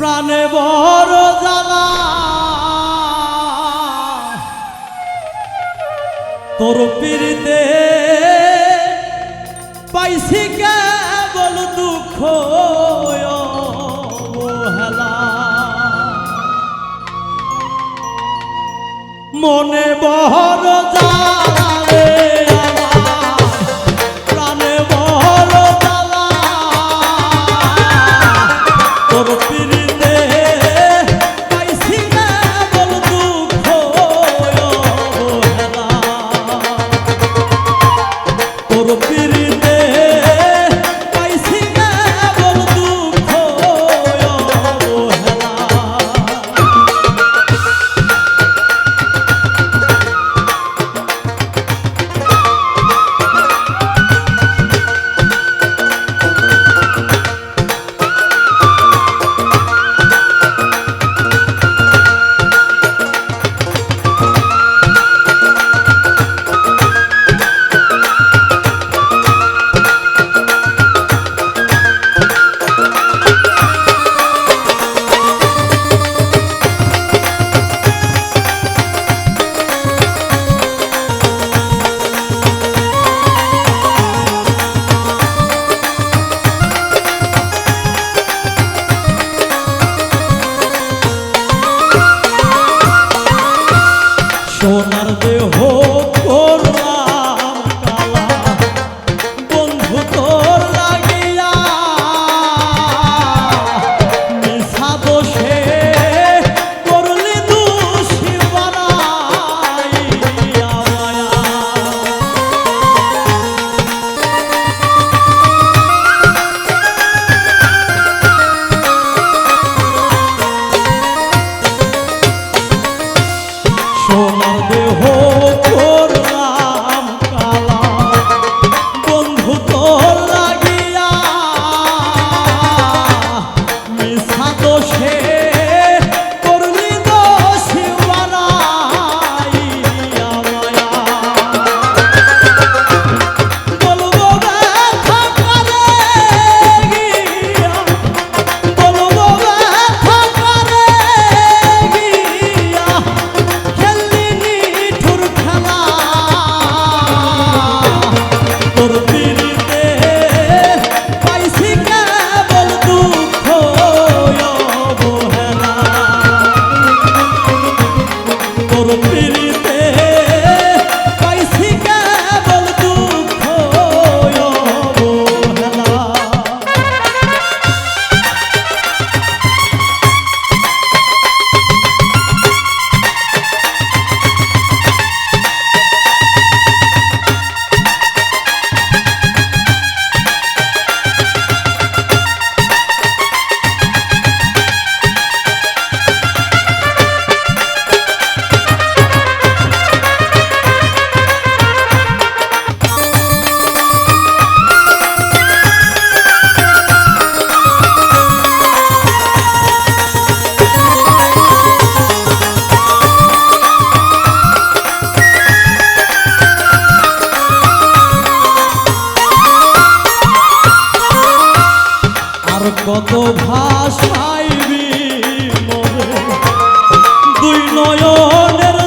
প্রাণে বড় জ্বালা। তোর পিড়িতে পাইছি কেবল দুঃখ মনে বড় জ্বালা। দেহ কত ভাষায় দুই নয়নের